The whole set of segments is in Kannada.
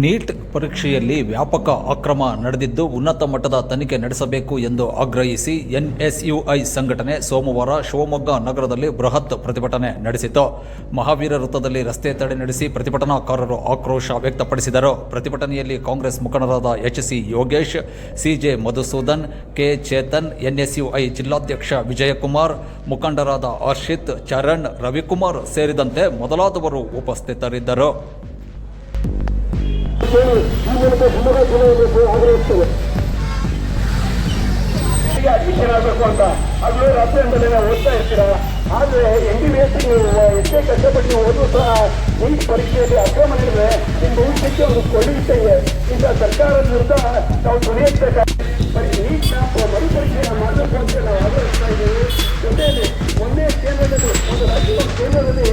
ನೀಟ್ ಪರೀಕ್ಷೆಯಲ್ಲಿ ವ್ಯಾಪಕ ಅಕ್ರಮ ನಡೆದಿದ್ದು ಉನ್ನತ ಮಟ್ಟದ ತನಿಖೆ ನಡೆಸಬೇಕು ಎಂದು ಆಗ್ರಹಿಸಿ ಎನ್ಎಸ್ಯುಐ ಸಂಘಟನೆ ಸೋಮವಾರ ಶಿವಮೊಗ್ಗ ನಗರದಲ್ಲಿ ಬೃಹತ್ ಪ್ರತಿಭಟನೆ ನಡೆಸಿತು ಮಹಾವೀರ ವೃತ್ತದಲ್ಲಿ ರಸ್ತೆ ತಡೆ ನಡೆಸಿ ಪ್ರತಿಭಟನಾಕಾರರು ಆಕ್ರೋಶ ವ್ಯಕ್ತಪಡಿಸಿದರು. ಪ್ರತಿಭಟನೆಯಲ್ಲಿ ಕಾಂಗ್ರೆಸ್ ಮುಖಂಡರಾದ H C Yogesh, CJ Madhusudan, K Chetan, NSUI ಜಿಲ್ಲಾಧ್ಯಕ್ಷ ವಿಜಯಕುಮಾರ್, ಮುಖಂಡರಾದ ಹರ್ಷಿತ್ ಚರಣ್, ರವಿಕುಮಾರ್ ಸೇರಿದಂತೆ ಮೊದಲಾದವರು ಉಪಸ್ಥಿತರಿದ್ದರು. ಕೇಳಿ ಈ ಮೂಲಕ ಶಿವಮೊಗ್ಗ ಜಿಲ್ಲೆಯಲ್ಲಿ ಆಗ್ರಹಿಸ್ತೇವೆ ಅಡ್ಮಿಷನ್ ಆಗಬೇಕು ಅಂತ. ಅದು ರಾತ್ರಿ ಓದ್ತಾ ಇರ್ತೀರಾ? ಆದ್ರೆ ಎನ್ ಡಿ ಬಿ ಎಸ್ ಎಷ್ಟೇ ಕಷ್ಟಪಟ್ಟು ನೀವು ಸಹ ನೀಟ್ ಪರೀಕ್ಷೆಯಲ್ಲಿ ಅಕ್ರಮ ಮಾಡಿದರೆ ನಿಮ್ಮ ಭವಿಷ್ಯಕ್ಕೆ ಒಂದು ಕೊಡುಗೆ ಇದೆ. ಈಗ ಸರ್ಕಾರದ ವಿರುದ್ಧ ನಾವು ಧ್ವನಿಯೆತ್ತಬೇಕಾಗಿ ನೀಟ್ನ ಮರುಪರೀಕ್ಷೆಯನ್ನು ಮಾಡಬೇಕು ಅಂತ ನಾವು ಆಗ್ರಹಿಸ್ತಾ ಇದ್ದೀವಿ. ಜೊತೆಯಲ್ಲಿ ಒಂದೇ ಕೇಂದ್ರದಲ್ಲಿ, ಒಂದು ರಾಜ್ಯದ ಕೇಂದ್ರದಲ್ಲಿ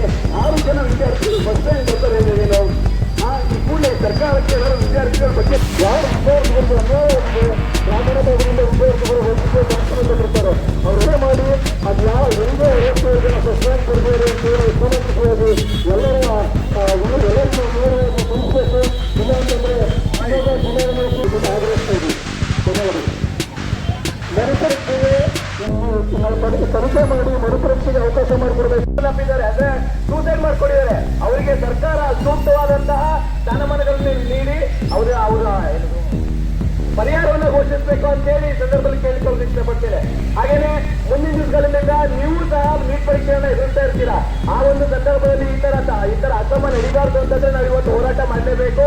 ಮರುಪರೀಕ್ಷೆಗೆ ತನಿಖೆ ಮಾಡಿ ಮರುಪರೀಕ್ಷೆಗೆ ಅವಕಾಶ ಮಾಡಿಕೊಡ್ಬೇಕು ನಂಬಿದ್ದಾರೆ ಅಂದ್ರೆ ಸೂಸೈಡ್ ಮಾಡ್ಕೊಡಿದ್ದಾರೆ ಅವರಿಗೆ ಸರ್ಕಾರ ಸೂಕ್ತವಾದಂತಹ ಸ್ಥಾನಮಾನಗಳನ್ನು ನೀಡಿ ಅವರ ಅವರ ಪರಿಹಾರವನ್ನು ಘೋಷಿಸಬೇಕು. ಅಂತ ಹೇಳಿ ಈ ಸಂದರ್ಭದಲ್ಲಿ ಕೇಳಿಕೊಳ್ಳಲು ಇಷ್ಟಪಡ್ತೇನೆ ಹಾಗೇನೆ ಮುಂದಿನ ದಿವಸಗಳಿಂದ ನೀವು ಸಹ ನೀಟ್ ಪರೀಕ್ಷೆಯನ್ನ ಎದುರಿಸ್ತಾ ಇರ್ತೀರಾ ಆ ಒಂದು ಸಂದರ್ಭದಲ್ಲಿ ಈ ತರ ಈ ತರ ಅಕ್ರಮ ನಡೀಬಾರ್ದು ಅಂತಂದ್ರೆ ನಾವು ಇವತ್ತು ಹೋರಾಟ ಮಾಡಲೇಬೇಕು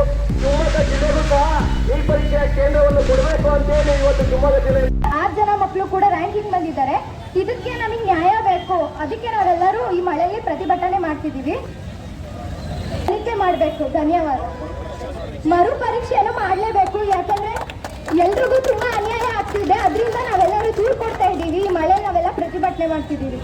ನಮಗೆ ನ್ಯಾಯ ಬೇಕು. ಅದಕ್ಕೆ ನಾವೆಲ್ಲರೂ ಈ ಮಳೆಗೆ ಪ್ರತಿಭಟನೆ ಮಾಡ್ತಿದ್ದೀವಿ. ತನಿಖೆ ಮಾಡಬೇಕು. ಧನ್ಯವಾದ. ಮರು ಪರೀಕ್ಷೆಯನ್ನು ಮಾಡಲೇಬೇಕು. ಯಾಕಂದ್ರೆ ಎಲ್ರಿಗೂ ತುಂಬಾ ಅನ್ಯಾಯ ಆಗ್ತಿದೆ. ಅದರಿಂದ ನಾವೆಲ್ಲರೂ ದೂರು ಕೊಡ್ತಾ ಇದ್ದೀವಿ. ಈ ಮಳೆ ನಾವೆಲ್ಲ ಪ್ರತಿಭಟನೆ ಮಾಡ್ತಿದ್ದೀವಿ.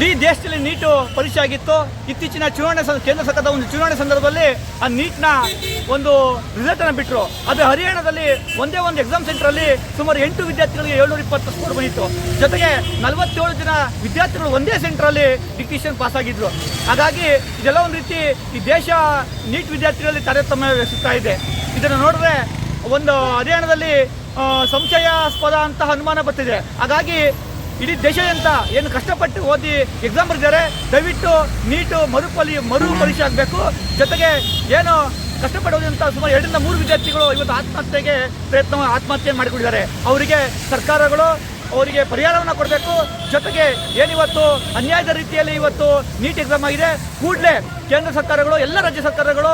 ಇಡೀ ದೇಶದಲ್ಲಿ ನೀಟು ಪರೀಕ್ಷೆ ಆಗಿತ್ತು ಇತ್ತೀಚಿನ ಚುನಾವಣೆ ಕೇಂದ್ರ ಸರ್ಕಾರದ ಒಂದು ಚುನಾವಣೆ ಸಂದರ್ಭದಲ್ಲಿ ಆ ನೀಟ್ನ ಒಂದು ರಿಸಲ್ಟ್ ಅನ್ನು ಬಿಟ್ಟರು ಅದು ಹರಿಯಾಣದಲ್ಲಿ ಒಂದೇ ಒಂದು ಎಕ್ಸಾಮ್ ಸೆಂಟರ್ ಅಲ್ಲಿ ಸುಮಾರು ಎಂಟು ವಿದ್ಯಾರ್ಥಿಗಳಿಗೆ ಏಳ್ನೂರ ಇಪ್ಪತ್ತು ಸ್ಕೋರ್ ಬಂದಿತ್ತು. ಜೊತೆಗೆ ನಲವತ್ತೇಳು ಜನ ವಿದ್ಯಾರ್ಥಿಗಳು ಒಂದೇ ಸೆಂಟರ್ ಅಲ್ಲಿ ಡಿಕ್ಟೇಷನ್ ಪಾಸ್ ಆಗಿದ್ರು. ಹಾಗಾಗಿ ಇದೆಲ್ಲ ಒಂದು ರೀತಿ ಈ ದೇಶ ನೀಟ್ ವಿದ್ಯಾರ್ಥಿಗಳಲ್ಲಿ ತಾರತಮ್ಯ ಎಸಗ್ತಾ ಇದೆ. ಇದನ್ನು ನೋಡಿದ್ರೆ ಒಂದು ಹರಿಯಾಣದಲ್ಲಿ ಸಂಶಯಾಸ್ಪದ ಅಂತ ಅನುಮಾನ ಬರ್ತಿದೆ. ಹಾಗಾಗಿ ಇಡೀ ದೇಶದಂತ ಏನು ಕಷ್ಟಪಟ್ಟು ಓದಿ ಎಕ್ಸಾಮ್ ಬರೆದಿದ್ದಾರೆ, ದಯವಿಟ್ಟು ನೀಟು, ಮರುಪಲಿ ಮರು ಪರೀಕ್ಷೆ ಆಗಬೇಕು. ಜೊತೆಗೆ ಏನು ಕಷ್ಟಪಡುವುದಂತ ಸುಮಾರು ಎರಡರಿಂದ ಮೂರು ವಿದ್ಯಾರ್ಥಿಗಳು ಇವತ್ತು ಆತ್ಮಹತ್ಯೆಗೆ ಪ್ರಯತ್ನ, ಆತ್ಮಹತ್ಯೆ ಮಾಡಿಕೊಂಡಿದ್ದಾರೆ. ಅವರಿಗೆ ಸರ್ಕಾರಗಳು ಅವರಿಗೆ ಪರಿಹಾರವನ್ನು ಕೊಡಬೇಕು. ಜೊತೆಗೆ ಏನಿವತ್ತು ಅನ್ಯಾಯದ ರೀತಿಯಲ್ಲಿ ಇವತ್ತು ನೀಟ್ ಎಕ್ಸಾಮ್ ಆಗಿದೆ ಕೂಡಲೇ ಕೇಂದ್ರ ಸರ್ಕಾರಗಳು, ಎಲ್ಲ ರಾಜ್ಯ ಸರ್ಕಾರಗಳು,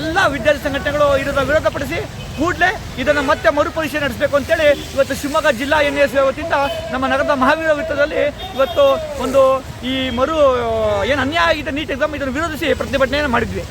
ಎಲ್ಲ ವಿದ್ಯಾರ್ಥಿ ಸಂಘಟನೆಗಳು ಇದನ್ನು ವಿರೋಧಪಡಿಸಿ ಕೂಡಲೇ ಇದನ್ನು ಮತ್ತೆ ಮರುಪರೀಕ್ಷೆ ನಡೆಸಬೇಕು ಅಂತೇಳಿ ಇವತ್ತು ಶಿವಮೊಗ್ಗ ಜಿಲ್ಲಾ ಎನ್ ಎಸ್ ವತಿಯಿಂದ ನಮ್ಮ ನಗರದ ಮಹಾವೀರ ವೃತ್ತದಲ್ಲಿ ಇವತ್ತು ಒಂದು ಈ ಮರು ಏನು ಅನ್ಯಾಯ ಆಗಿದೆ ನೀಟ್ ಎಕ್ಸಾಮ್ ಇದನ್ನು ವಿರೋಧಿಸಿ ಪ್ರತಿಭಟನೆಯನ್ನು ಮಾಡಿದ್ವಿ.